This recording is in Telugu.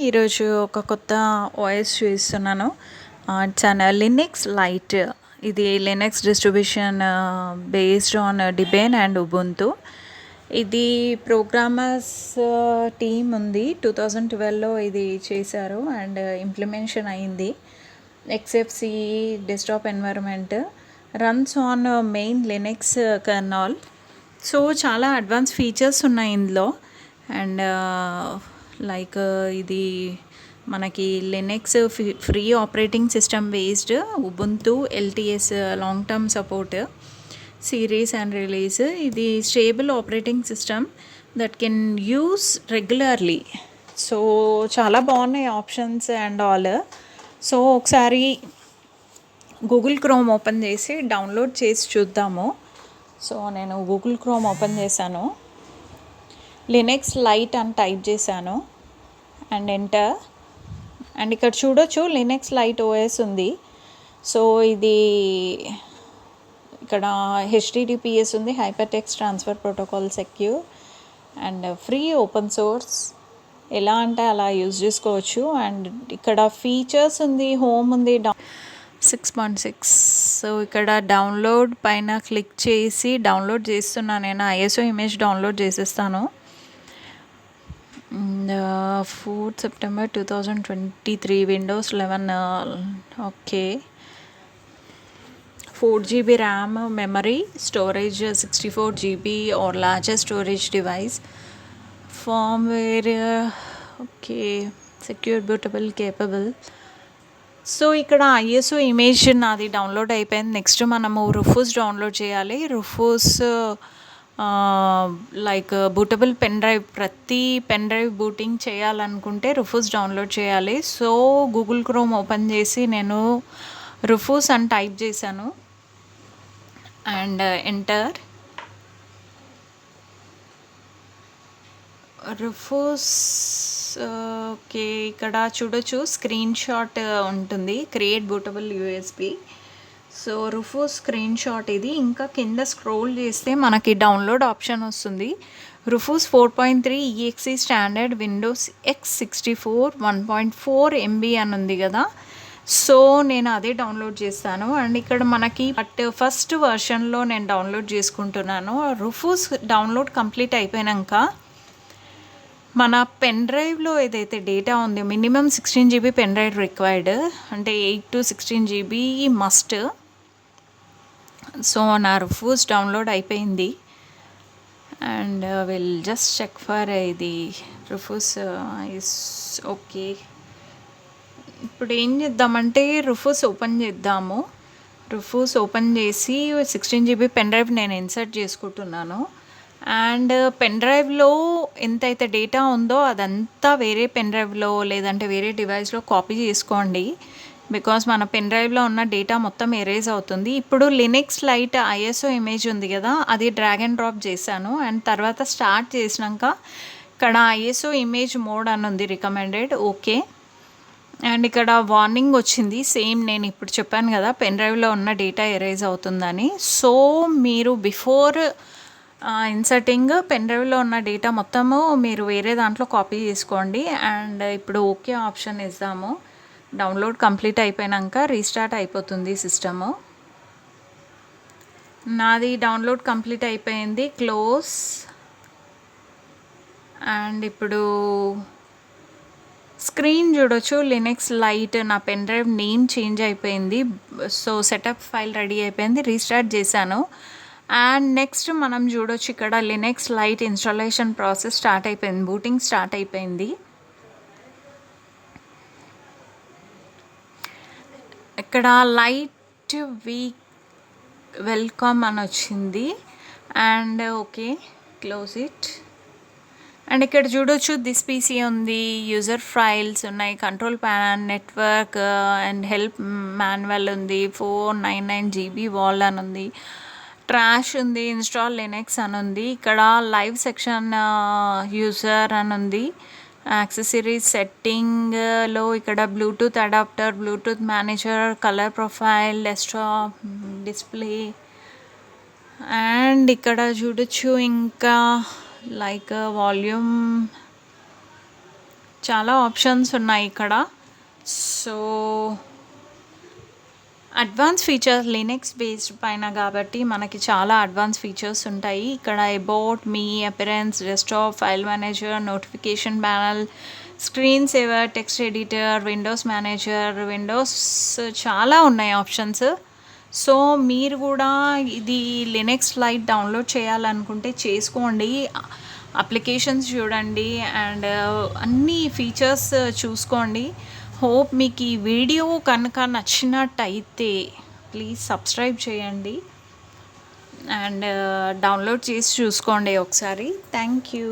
ఈరోజు ఒక కొత్త వాయిస్ చూపిస్తున్నాను అన్ లినిక్స్ లైట్ ఇది Linux distribution based on Debian and Ubuntu ఇది ప్రోగ్రామర్స్ టీమ్ ఉంది. టూ థౌజండ్ ట్వెల్వ్లో ఇది చేశారు అండ్ ఇంప్లిమెంటేషన్ అయింది. XFCE desktop environment runs on main Linux kernel so చాలా అడ్వాన్స్ ఫీచర్స్ ఉన్నాయి ఇందులో. అండ్ లైక్ ఇది మనకి Linux free operating system based Ubuntu LTS long term support series and release ఇది stable operating system that can use regularly so చాలా బాగున్నాయి ఆప్షన్స్ అండ్ ఆల్ సో ఒకసారి గూగుల్ క్రోమ్ ఓపెన్ చేసి డౌన్లోడ్ చేసి చూద్దాము. సో నేను గూగుల్ క్రోమ్ ఓపెన్ చేశాను. లినెక్స్ లైట్ అని టైప్ చేశాను. అండ్ ఎంటర్ అండ్ ఇక్కడ చూడొచ్చు లినక్స్ లైట్ ఓఎస్ ఉంది. సో ఇది ఇక్కడ హెచ్డిటిపిఎస్ ఉంది hyper text transfer protocol secure and free open source ఎలా అంటే అలా యూజ్ చేసుకోవచ్చు. అండ్ ఇక్కడ ఫీచర్స్ ఉంది హోమ్ ఉంది down six point six so ఇక్కడ డౌన్లోడ్ పైన క్లిక్ చేసి డౌన్లోడ్ చేస్తున్నాను నేను ఐఎస్ఓ ఇమేజ్ డౌన్లోడ్ చేసేస్తాను. Fourth September two thousand twenty three Windows eleven okay four GB RAM memory storage sixty four GB or largest storage device firmware okay secure bootable capable so ఇక్కడ ఐఎస్ఓ ఇమేజ్ నాది డౌన్లోడ్ అయిపోయింది. నెక్స్ట్ మనము రుఫూస్ డౌన్లోడ్ చేయాలి. Rufus like bootable pen drive ప్రతి పెన్ డ్రైవ్ బూటింగ్ చేయాలనుకుంటే రుఫూస్ డౌన్లోడ్ చేయాలి. సో గూగుల్ క్రోమ్ ఓపెన్ చేసి నేను రుఫూస్ అని టైప్ చేశాను. అండ్ ఎంటర్ రుఫూస్ ఓకే ఇక్కడ చూడొచ్చు. స్క్రీన్ షాట్ uh, ఉంటుంది. Create bootable USB so Rufus screen shot ఇది. ఇంకా కింద స్క్రోల్ చేస్తే మనకి డౌన్లోడ్ ఆప్షన్ వస్తుంది. Rufus four point three EXE standard Windows X sixty four one point four MB అని ఉంది కదా. సో నేను అదే డౌన్లోడ్ చేస్తాను. అండ్ ఇక్కడ మనకి బట్ ఫస్ట్ వర్షన్లో నేను డౌన్లోడ్ చేసుకుంటున్నాను. రుఫూస్ డౌన్లోడ్ కంప్లీట్ అయిపోయాక మన పెన్ డ్రైవ్లో ఏదైతే డేటా ఉంది minimum sixteen GB pen drive required అంటే eight to sixteen GB must so నా రుఫూస్ డౌన్లోడ్ అయిపోయింది. And will just check for ఇది రుఫూస్ uh, ఇస్ ఓకే ఇప్పుడు ఏం చేద్దామంటే రుఫూస్ ఓపెన్ చేద్దాము. రుఫూస్ ఓపెన్ చేసి సిక్స్టీన్ జీబీ పెన్ డ్రైవ్ నేను ఇన్సర్ట్ చేసుకుంటున్నాను. అండ్ uh, పెన్ డ్రైవ్లో ఎంతైతే డేటా ఉందో అదంతా వేరే పెన్ డ్రైవ్లో లేదంటే వేరే డివైస్లో కాపీ చేసుకోండి. బికాస్ మన పెన్ డ్రైవ్లో ఉన్న డేటా మొత్తం ఎరేజ్ అవుతుంది. ఇప్పుడు లినిక్స్ లైట్ ఐఎస్ఓ ఇమేజ్ ఉంది కదా అది డ్రాగ్ అండ్ డ్రాప్ చేశాను. అండ్ తర్వాత స్టార్ట్ చేసినాక ఇక్కడ ఐఎస్ఓ ఇమేజ్ మోడ్ అని ఉంది రికమెండెడ్ ఓకే అండ్ ఇక్కడ వార్నింగ్ వచ్చింది. సేమ్ నేను ఇప్పుడు చెప్పాను కదా పెన్ డ్రైవ్లో ఉన్న డేటా ఎరేజ్ అవుతుందని. సో మీరు బిఫోర్ ఇన్సర్టింగ్ పెన్ డ్రైవ్లో ఉన్న డేటా మొత్తము మీరు వేరే దాంట్లో కాపీ చేసుకోండి. అండ్ ఇప్పుడు ఓకే ఆప్షన్ ఇద్దాము. డౌన్లోడ్ కంప్లీట్ అయిపోయాక రీస్టార్ట్ అయిపోతుంది సిస్టము. నాది డౌన్లోడ్ కంప్లీట్ అయిపోయింది క్లోజ్. అండ్ ఇప్పుడు స్క్రీన్ చూడొచ్చు లినక్స్ లైట్ నా పెన్ డ్రైవ్ నేమ్ చేంజ్ అయిపోయింది. సో సెటప్ ఫైల్ రెడీ అయిపోయింది రీస్టార్ట్ చేశాను. అండ్ నెక్స్ట్ మనం చూడొచ్చు ఇక్కడ Linux lite installation process start అయిపోయింది బూటింగ్ స్టార్ట్ అయిపోయింది. ఇక్కడ లైట్ వీక్ వెల్కమ్ అని వచ్చింది. And okay close it. And ఇక్కడ చూడొచ్చు దిస్ పీసీ ఉంది. యూజర్ ఫైల్స్ ఉన్నాయి. Control pan network and help manual ఉంది. Four nine nine GB wall అని ఉంది. ట్రాష్ ఉంది ఇన్స్టాల్ లినెక్స్ అని ఉంది. ఇక్కడ లైవ్ సెక్షన్ యూజర్ అని ఉంది. యాక్సెసరీస్ సెట్టింగ్లో ఇక్కడ Bluetooth adapter Bluetooth manager colour profile desktop display. And ఇక్కడ చూడొచ్చు ఇంకా లైక్ వాల్యూమ్. చాలా ఆప్షన్స్ ఉన్నాయి ఇక్కడ. So advance features Linux based పైన కాబట్టి మనకి చాలా అడ్వాన్స్ ఫీచర్స్ ఉంటాయి. ఇక్కడ about me appearance desktop file manager notification panel screen saver text editor windows manager windows చాలా ఉన్నాయి ఆప్షన్స్ సో మీరు కూడా ఇది లినక్స్ లైట్ డౌన్లోడ్ చేయాలనుకుంటే చేసుకోండి. అప్లికేషన్స్ చూడండి అండ్ uh, అన్ని ఫీచర్స్ uh, చూసుకోండి. హోప్ మీకు ఈ వీడియో కనుక నచ్చినట్టయితే ప్లీజ్ సబ్స్క్రైబ్ చేయండి. అండ్ uh, డౌన్లోడ్ చేసి చూసుకోండి ఒకసారి. Thank you